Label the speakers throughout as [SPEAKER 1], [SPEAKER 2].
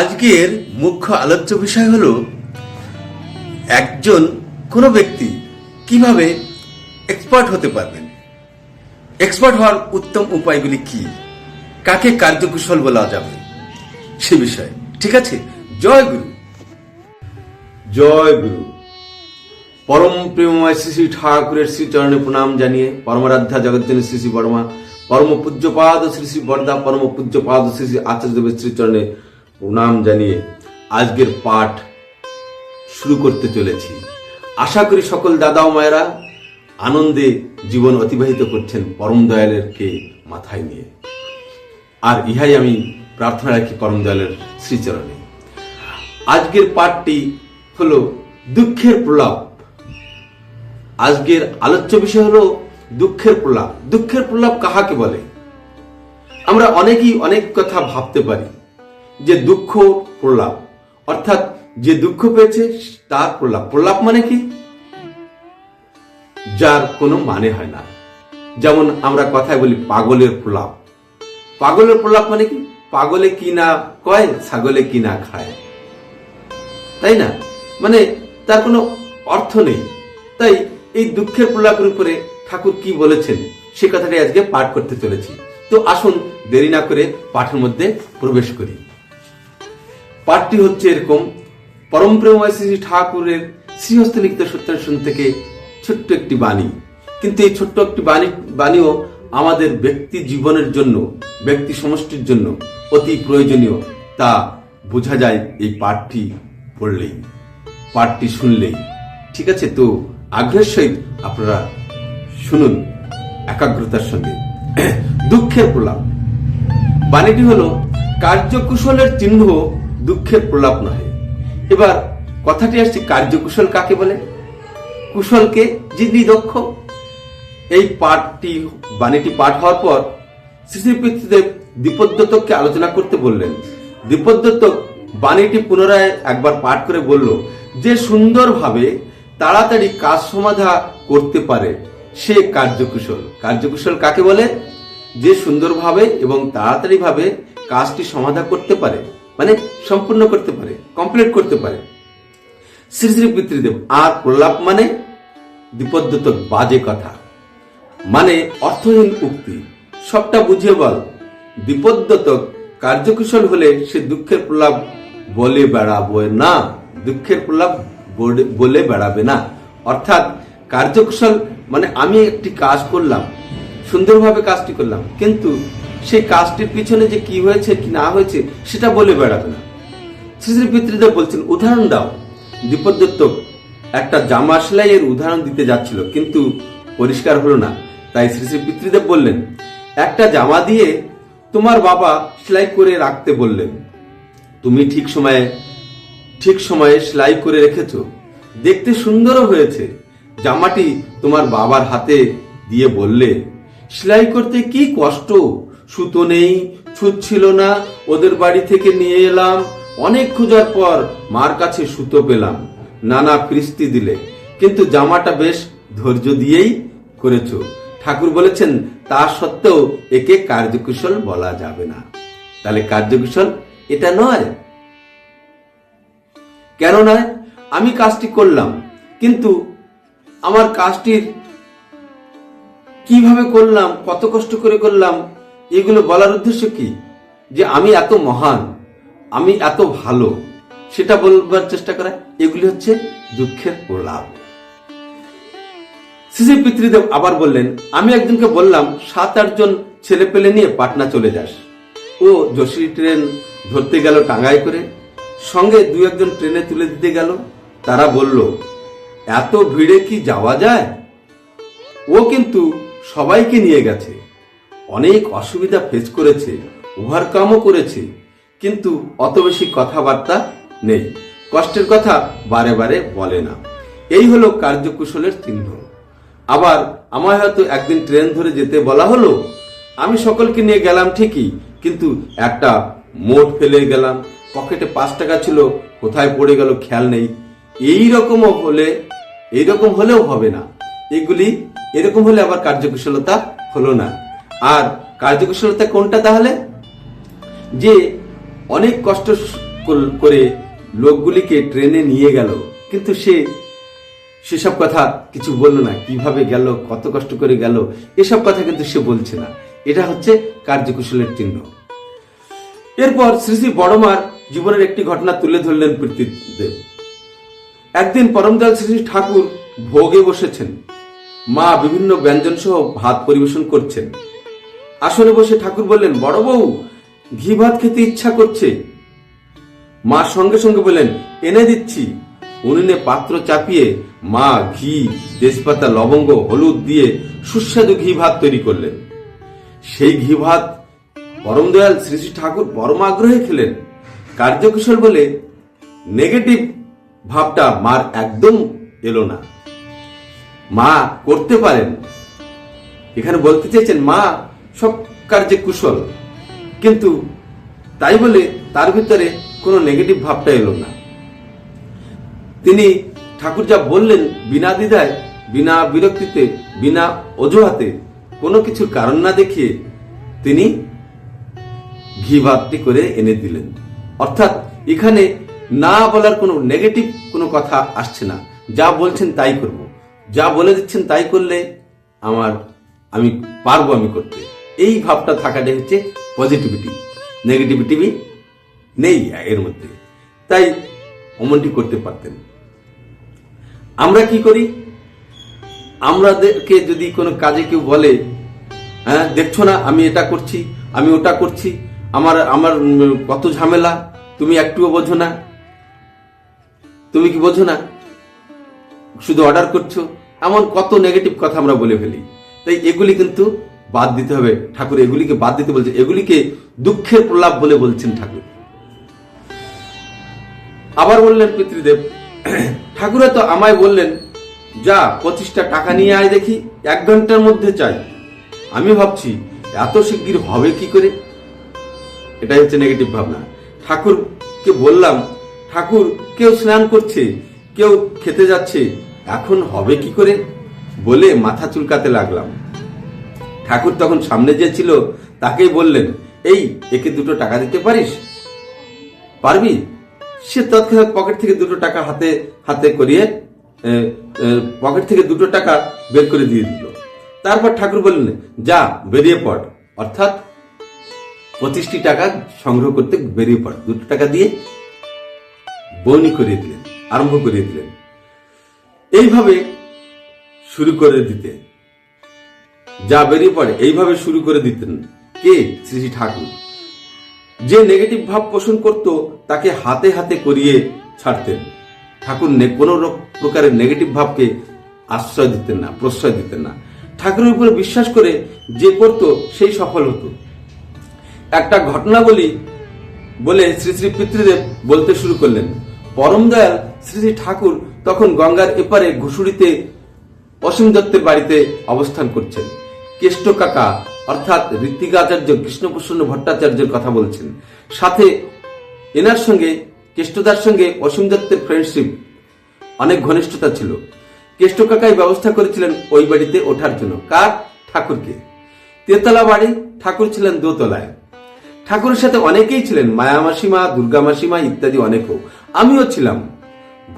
[SPEAKER 1] আজকের মুখ্য আলোচ্য বিষয় হল, একজন কোনো ব্যক্তি কীভাবে এক্সপার্ট হতে পারবেন? এক্সপার্ট হওয়ার উত্তম উপায়গুলি কি? কাকে কার্যকুশল বলা যাবে? সে বিষয়ে, ঠিক আছে? জয় গুরু।
[SPEAKER 2] জয় গুরু। পরম প্রেমময় শ্রী শ্রী ঠাকুরের শ্রী চরণে প্রণাম জানিয়ে পরমারাধ্যা জগজ্জনী শ্রী শ্রী বর্মা পরম পূজ্যপাদ শ্রী শ্রী বরদা পরম পূজ্যপাদ শ্রী শ্রী আচার্য দেবের শ্রী চরণে প্রণাম জানিয়ে আজকের পাঠ শুরু করতে চলেছি। আশা করি সকল দাদা ও মায়েরা আনন্দে জীবন অতিবাহিত করছেন পরম দয়ালেরকে মাথায় নিয়ে। আর ইহাই আমি প্রার্থনা রাখি পরম দয়ালের শ্রীচরণে। আজকের পাঠটি হলো দুঃখের প্রলাপ। আজকের আলোচ্য বিষয় হলো দুঃখের প্রলাপ। দুঃখের প্রলাপ কাহাকে বলে? আমরা অনেকেই অনেক কথা ভাবতে পারি। যে দুঃখ প্রলাপ। অর্থাৎ যে দুঃখ পেয়েছে, তার প্রলাপ। প্রলাপ মানে কি? যার কোনো মানে হয় না। যেমন আমরা কথায় বলি পাগলের প্রলাপ। পাগলের প্রলাপ মানে কি? পাগলে কি না কয়, ছাগলে কি না খায়। তাই না? মানে তার কোনো অর্থ নেই। তাই এই দুঃখের প্রলাপের উপরে ঠাকুর কি বলেছেন? সে কথাটাই আজকে পাঠ করতে চলেছি। তো আসুন দেরি না করে পাঠের মধ্যে প্রবেশ করি। পাঠটি হচ্ছে এরকম। পরম প্রেমময় শ্রী ঠাকুরের শ্রীহস্ত লিখিত সত্যানুষ্ঠান থেকে ছোট্ট একটি বাণী। কিন্তু এই ছোট্ট একটি বাণী, বাণীও আমাদের ব্যক্তি জীবনের জন্য, ব্যক্তি সমষ্টির জন্য অতি প্রয়োজনীয়। তা বোঝা যায় এই পাঠটি পড়লেই, পাঠটি শুনলেই। ঠিক আছে, তো আগ্রহের সহিত আপনারা শুনুন একাগ্রতার সঙ্গে। দুঃখের প্রলাপ। বাণীটি হলো, কার্যকুশলের চিহ্ন দুঃখের প্রলাপ নহে। এবার কথাটি আসছে কার্যকুশল কাকে বলে? কুশলকে যিনি দক্ষ। এই পাঠটি, বাণীটি পাঠ হওয়ার পর শ্রী শ্রী পিতৃদেব আলোচনা করতে বললেন। দীপদত্ত বাণীটি পুনরায় একবার পাঠ করে বলল, যে সুন্দরভাবে তাড়াতাড়ি কাজ সমাধা করতে পারে, সে কার্যকুশল। কার্যকুশল কাকে বলে? যে সুন্দরভাবে এবং তাড়াতাড়ি ভাবে কাজটি সমাধা করতে পারে মানে সম্পূর্ণ করতে পারে কমপ্লিট করতে পারে। শ্রী শ্রী পিতৃদেব, আর প্রলাপ মানে বিপদ্যত বাজে কথা। মানে অর্থহীন উক্তি। সবটা বুঝিয়ে বল। বিপদ্যত কার্যকুশল হলে সে দুঃখের প্রলাপ বলে বেড়াবে না। দুঃখের প্রলাপ বলে- বেড়াবে না। অর্থাৎ কার্যকুশল মানে আমি একটি কাজ করলাম, সুন্দরভাবে কাজটি করলাম, কিন্তু সেই কাজটির পিছনে যে কি হয়েছে, কি না হয়েছে, সেটা বলে বেড়াবে না। শ্রী পিতৃদেব বলছেন, উদাহরণ দাও। দীপক দত্ত একটা জামা সেলাইয়ের উদাহরণ দিতে যাচ্ছিল, কিন্তু পরিষ্কার হলো না। তাই শ্রী শ্রী পিতৃদেব বললেন, একটা জামা দিয়ে তোমার বাবা সেলাই করে রাখতে বললেন। তুমি ঠিক সময়ে ঠিক সময়ে সেলাই করে রেখেছ। দেখতে সুন্দরও হয়েছে। জামাটি তোমার বাবার হাতে দিয়ে বললে, সেলাই করতে কি কষ্ট সুতো নেই ছুত ছিল না, ওদের বাড়ি থেকে নিয়ে এলাম। অনেক খোঁজার পর মার কাছে সুতো পেলাম। নানা ফিরিস্তি দিলে। কিন্তু জামাটা বেশ ধৈর্য দিয়েই করেছ। ঠাকুর বলেছেন, তা সত্ত্বেও একে কার্যকুশল বলা যাবে না। তাহলে কার্যকুশল এটা নয়? কেন নয়? আমি কাজটি করলাম, কিন্তু আমার কাজটির কীভাবে করলাম, কত কষ্ট করে করলাম এগুলো বলার উদ্দেশ্য কি? যে আমি এত মহান, আমি এত ভালো, সেটা বলবার চেষ্টা করা, এগুলি হচ্ছে দুঃখের প্রলাপ। শ্রী পিতৃদেব আবার বললেন, আমি একজনকে বললাম, সাত আটজন ছেলে পেলে নিয়ে পাটনা চলে যাস। ও যশী ট্রেন ধরতে গেল টাঙ্গাই করে, সঙ্গে দু একজন ট্রেনে তুলে দিতে গেল। তারা বলল, এত ভিড়ে কি যাওয়া যায়? ও কিন্তু সবাইকে নিয়ে গেছে। অনেক অসুবিধা ফেস করেছে ওভারকামও করেছে, কিন্তু অত বেশি কথাবার্তা নেই। কষ্টের কথা বারে বারে বলে না। এই হলো কার্যকুশলের চিহ্ন। আবার আমায় হয়তো একদিন ট্রেন ধরে যেতে বলা হলো, আমি সকলকে নিয়ে গেলাম ঠিকই, কিন্তু একটা মোট ফেলে গেলাম। পকেটে পাঁচ টাকা ছিল, কোথায় পড়ে গেল খেয়াল নেই। এই রকমও হলে এইরকম হলেও হবে না। এগুলি এরকম হলে আবার কার্যকুশলতা হলো না। আর কার্যকুশলতা কোনটা তাহলে? যে অনেক কষ্ট করে লোকগুলিকে ট্রেনে নিয়ে গেল, কিন্তু সে সেসব কথা কিছু বলল না। কীভাবে গেল, কত কষ্ট করে গেল, এসব কথা কিন্তু সে বলছে না। এটা হচ্ছে কার্যকুশলের চিহ্ন। এরপর শ্রী শ্রী বড়মার জীবনের একটি ঘটনা তুলে ধরলেন প্রীতিদেব। একদিন পরমদয়াল শ্রী ঠাকুর ভোগে বসেছেন। মা বিভিন্ন ব্যঞ্জন সহ ভাত পরিবেশন করছেন। আসনে বসে ঠাকুর বললেন, বড় বউ, ঘি ভাত খেতে ইচ্ছা করছে। মা সঙ্গে সঙ্গে বললেন, এনে দিচ্ছি। উনুনে পাত্র চাপিয়ে মা ঘি, তেজপাতা, লবঙ্গ, হলুদ দিয়ে সুস্বাদু ঘি ভাত তৈরি করলেন। সেই ঘি ভাত পরম দয়াল শ্রী শ্রী ঠাকুর পরম আগ্রহে খেলেন। কার্যকুশল বলে নেগেটিভ ভাবটা মার একদম এলো না। মা, করতে পারেন। এখানে বলতে চাইছেন মা সব কার্যে কুশল। কিন্তু তাই বলে তার ভিতরে কোনো নেগেটিভ ভাবটা এলো না। তিনি ঠাকুর যা বললেন বিনা দ্বিধায়, বিনা বিরক্তিতে, বিনা অজুহাতে কোনো কিছুর কারণ না দেখিয়ে তিনি ঘি ভাতটি করে এনে দিলেন। অর্থাৎ এখানে না বলার কোনো নেগেটিভ কোনো কথা আসছে না। যা বলছেন তাই করব। যা বলে দিচ্ছেন তাই করলে আমার, আমি পারব আমি করতে। এই ভাবটা থাকাটাই হচ্ছে পজিটিভিটি নেগেটিভিটি নেই এর মধ্যে। তাই অমনটি করতে পারতেন। আমরা কি করি? আমাদেরকে যদি কোনো কাজে কেউ বলে হ্যাঁ দেখছ না, আমি এটা করছি, আমি ওটা করছি, আমার আমার কত ঝামেলা, তুমি একটুও বোঝো না। তুমি কি বোঝো না? শুধু অর্ডার করছ? এমন কত নেগেটিভ কথা আমরা বলে ফেলি। তাই এগুলি কিন্তু বাদ দিতে হবে। ঠাকুর এগুলিকে বাদ দিতে বলছে। এগুলিকে দুঃখের প্রলাপ বলে বলছেন ঠাকুর। আবার বললেন পিতৃদেব, ঠাকুরে তো আমায় বললেন, যা, পঁচিশটা টাকা নিয়ে আয় দেখি, এক ঘণ্টার মধ্যে চাই। আমি ভাবছি, এত শিগগির হবে কি করে? এটাই হচ্ছে নেগেটিভ ভাবনা। ঠাকুরকে বললাম, ঠাকুর, কেউ স্নান করছে, কেউ খেতে যাচ্ছে, এখন হবে কি করে? বলে মাথা চুলকাতে লাগলাম। ঠাকুর তখন সামনে যে ছিল, তাকেই বললেন, এই, একে দুটো টাকা দিতে পারিস? পারবি? সে তৎক্ষণাৎ পকেট থেকে দুটো টাকা হাতে হাতে করিয়ে পকেট থেকে দুটো টাকা বের করে দিয়ে দিল। তারপর ঠাকুর বললেন, যা, বেরিয়ে পড়। অর্থাৎ পঁচিশটি টাকা সংগ্রহ করতে বেরিয়ে পড়। দুটো টাকা দিয়ে বনি করিয়ে দিলেন, আরম্ভ করিয়ে দিলেন। এইভাবে শুরু করে দিতে। যা বেরিয়ে পড়ে, এইভাবে শুরু করে দিতেন। কে? শ্রী শ্রী ঠাকুর। যে নেগেটিভ ভাব পোষণ করত, তাকে হাতে হাতে করিয়ে ছাড়তেন। ঠাকুর কোনো প্রকারের নেগেটিভ ভাবকে আশ্রয় দিতেন না, প্রশ্রয় দিতেন না। ঠাকুরের উপরে বিশ্বাস করে যে করত, সেই সফল হতো। একটা ঘটনা বলি, বলে শ্রী শ্রী পিতৃদেব বলতে শুরু করলেন। পরম দয়াল শ্রী শ্রী ঠাকুর তখন গঙ্গার এপারে ঘুষুড়িতে অসীম দত্তের বাড়িতে অবস্থান করছেন। কেষ্ট কাকা, অর্থাৎ ঋত্বিকাচার্য কৃষ্ণপ্রসন্ন ভট্টাচার্যের কথা বলছেন। সাথে এনার সঙ্গে, কেষ্টদার সঙ্গে অসীম দত্তের ফ্রেন্ডশিপ অনেক ঘনিষ্ঠতা ছিল। কেষ্ট কাকাই ব্যবস্থা করেছিলেন ওই বাড়িতে ওঠার জন্য। কার? ঠাকুরকে। তেতলা বাড়ি, ঠাকুর ছিলেন দোতলায়। ঠাকুরের সাথে অনেকেই ছিলেন, মায়া মাসিমা, দুর্গা মাসিমা ইত্যাদি অনেকেও। আমিও ছিলাম।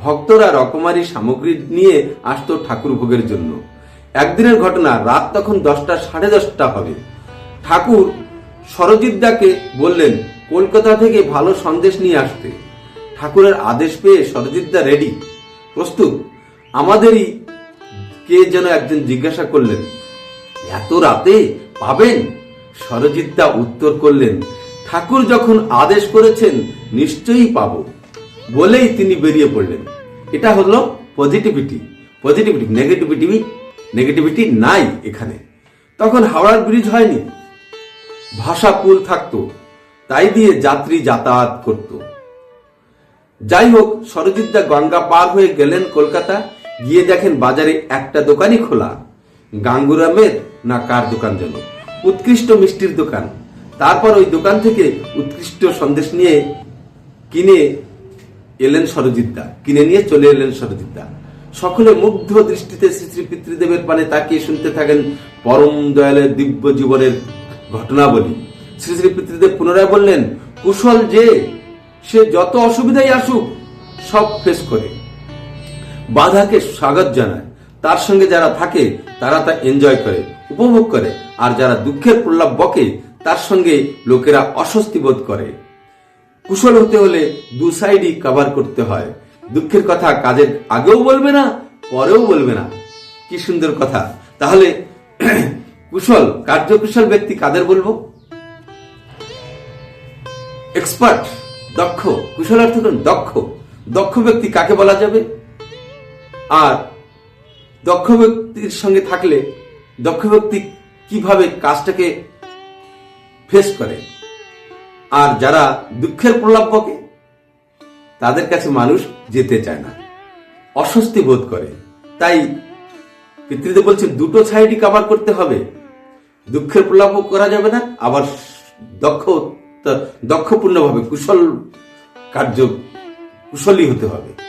[SPEAKER 2] ভক্তরা রকমারি সামগ্রী নিয়ে আসতো ঠাকুর ভোগের জন্য। একদিনের ঘটনা রাত তখন দশটা, সাড়ে দশটা হবে। ঠাকুর সরজিৎদাকে বললেন, কলকাতা থেকে ভালো সন্দেশ নিয়ে আসতে। ঠাকুরের আদেশ পেয়ে সরজিৎ দা রেডি প্রস্তুত, আমাদেরই কে যেন একজন জিজ্ঞাসা করলেন, এত রাতে পাবেন? সরজিৎ দা উত্তর করলেন, ঠাকুর যখন আদেশ করেছেন, নিশ্চয়ই পাব। বলেই তিনি বেরিয়ে পড়লেন। এটা হলো পজিটিভিটি পজিটিভিটি নেগেটিভিটি নেগেটিভিটি নাই এখানে। তখন হাওড়ার ব্রিজ হয়নি। ভাষা পুল থাকতো, তাই দিয়ে যাত্রী যাতায়াত করত। যাই হোক, সরজিৎদা গঙ্গা পার হয়ে গেলেন কলকাতা, গিয়ে দেখেন বাজারে একটা দোকানই খোলা। গাঙ্গুরামের না কার দোকান যেন? উৎকৃষ্ট মিষ্টির দোকান। তারপর ওই দোকান থেকে উৎকৃষ্ট সন্দেশ নিয়ে কিনে এলেন সরজিৎদা, কিনে নিয়ে চলে এলেন সরজিৎদা। সকলে মুগ্ধ দৃষ্টিতে শ্রী শ্রী পিতৃদেবের পানে তাকিয়ে শুনতে থাকেন পরম দয়ালের দিব্য জীবনের ঘটনাবলী। শ্রী শ্রী পিতৃদেব পুনরায় বললেন, কুশল যে, সে যত অসুবিধাই আসুক, সব ফেস করে। বাধাকে স্বাগত জানায়। তার সঙ্গে যারা থাকে, তারা তা এনজয় করে, উপভোগ করে। আর যারা দুঃখের প্রলাপ বকে, তার সঙ্গে লোকেরা অস্বস্তি বোধ করে। কুশল হতে হলে দু সাইডই কভার করতে হয়। দুঃখের কথা কাজের আগেও বলবে না, পরেও বলবে না। কি সুন্দর কথা। তাহলে কুশল, কার্যকুশল ব্যক্তি কাদের বলব? এক্সপার্ট দক্ষ। কুশল অর্থ দক্ষ। দক্ষ ব্যক্তি কাকে বলা যাবে? আর দক্ষ ব্যক্তির সঙ্গে থাকলে দক্ষ ব্যক্তি কীভাবে কাজটাকে ফেস করে? আর যারা দুঃখের প্রলাপ বকে, তাদের কাছে মানুষ যেতে চায় না। অস্বস্তি বোধ করে। তাই পিতৃদেব বলছেন, দুটো সাইডই কভার করতে হবে। দুঃখের প্রলাপও করা যাবে না, আবার দক্ষ দক্ষপূর্ণভাবে কুশল কার্য কুশলী হতে হবে।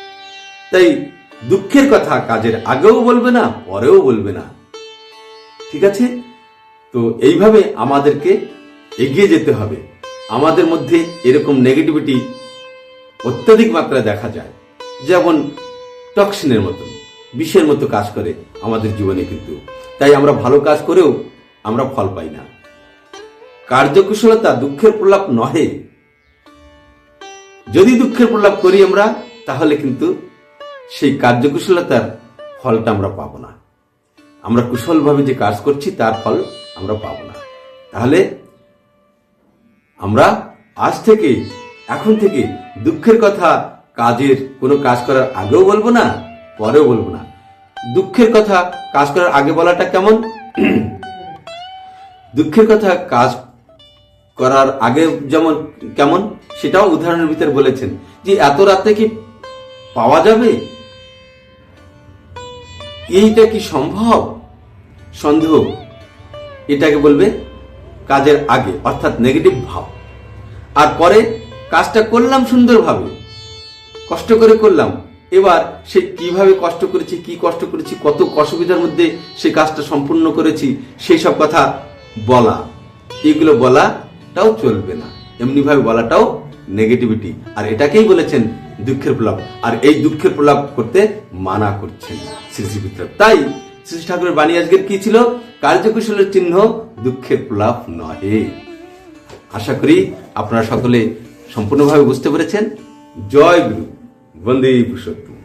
[SPEAKER 2] তাই দুঃখের কথা কাজের আগেও বলবে না, পরেও বলবে না। ঠিক আছে? তো এইভাবে আমাদেরকে এগিয়ে যেতে হবে। আমাদের মধ্যে এরকম নেগেটিভিটি অত্যাধিক মাত্রায় দেখা যায়। যেমন টক্সিনের মতন, বিষের মতো কাজ করে আমাদের জীবনে কিন্তু। তাই আমরা ভালো কাজ করেও আমরা ফল পাই না। কার্যকুশলতা দুঃখের প্রলাপ নহে। যদি দুঃখের প্রলাপ করি আমরা, তাহলে কিন্তু সেই কার্যকুশলতার ফলটা আমরা পাবো না। আমরা কুশলভাবে যে কাজ করছি, তার ফল আমরা পাবো না। তাহলে আমরা আজ থেকে, এখন থেকে দুঃখের কথা কাজের কোনো কাজ করার আগেও বলব না, পরেও বলব না। দুঃখের কথা কাজ করার আগে বলাটা কেমন? দুঃখের কথা কাজ করার আগে যেমন কেমন, সেটাও উদাহরণের ভিতরে বলেছেন। যে এত রাতে কি পাওয়া যাবে? এইটা কি সম্ভব? সন্দেহ। এটাকে বলবে কাজের আগে, অর্থাৎ নেগেটিভ ভাব। আর পরে কাজটা করলাম সুন্দরভাবে। কষ্ট করে করলাম। এবার সে কীভাবে কষ্ট করেছি, কি কষ্ট করেছি, কত অসুবিধার মধ্যে সে কাজটা সম্পূর্ণ করেছি, সেই সব কথা বলা। এগুলো বলাটাও চলবে না। এমনি ভাবে বলাটাও নেগেটিভিটি আর এটাকেই বলেছেন দুঃখের প্রলাপ। আর এই দুঃখের প্রলাপ করতে মানা করছেন শ্রী তাই শ্রী ঠাকুরের বাণী আজকের কি ছিল? কার্যকুশলের চিহ্ন দুঃখের প্রলাপ নহে। আশা করি আপনারা সকলে সম্পূর্ণভাবে বুঝতে পেরেছেন। জয় গুরু। વંદે પુષત્તું